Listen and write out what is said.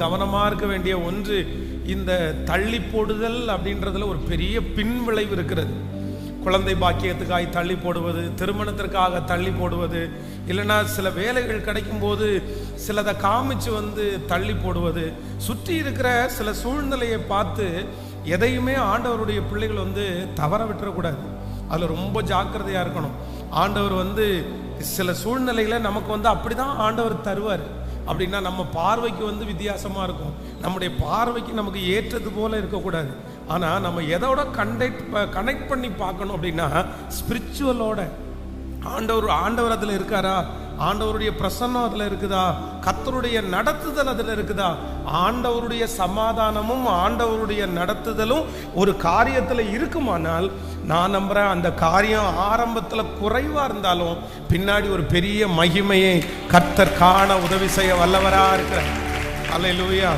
கவனமாக இருக்க வேண்டிய ஒன்று இந்த தள்ளி போடுதல் அப்படின்றதுல ஒரு பெரிய பின்விளைவு இருக்கிறது. குழந்தை பாக்கியத்துக்காக தள்ளி போடுவது திருமணத்திற்காக தள்ளி போடுவது இல்லைன்னா சில வேலைகள் கிடைக்கும் போது சிலதை காமிச்சு வந்து தள்ளி போடுவது சுற்றி இருக்கிற சில சூழ்நிலையை பார்த்து எதையுமே ஆண்டவருடைய பிள்ளைகள் வந்து தவற விட்டுறக்கூடாது. அதில் ரொம்ப ஜாக்கிரதையாக இருக்கணும். ஆண்டவர் வந்து சில சூழ்நிலையில் நமக்கு வந்து அப்படிதான் ஆண்டவர் தருவார். அப்படின்னா நம்ம பார்வைக்கு வந்து வித்தியாசமாக இருக்கும். நம்முடைய பார்வைக்கு நமக்கு ஏற்றது போல இருக்கக்கூடாது. ஆனால் நம்ம எதோட கண்டெக்ட் கனெக்ட் பண்ணி பார்க்கணும் அப்படின்னா ஸ்பிரிச்சுவலோட ஆண்டவர் ஆண்டவர் அதில் இருக்காரா? ஆண்டவருடைய பிரசன்னம் அதில் இருக்குதா? கத்தருடைய நடத்துதல் அதில் இருக்குதா? ஆண்டவருடைய சமாதானமும் ஆண்டவருடைய நடத்துதலும் ஒரு காரியத்தில் இருக்குமானால் நான் நம்புகிறேன் அந்த காரியம் ஆரம்பத்தில் குறைவாக இருந்தாலும் பின்னாடி ஒரு பெரிய மகிமையை கத்தர் காண உதவி செய்ய வல்லவராக இருக்கிறேன் அலையிலூயா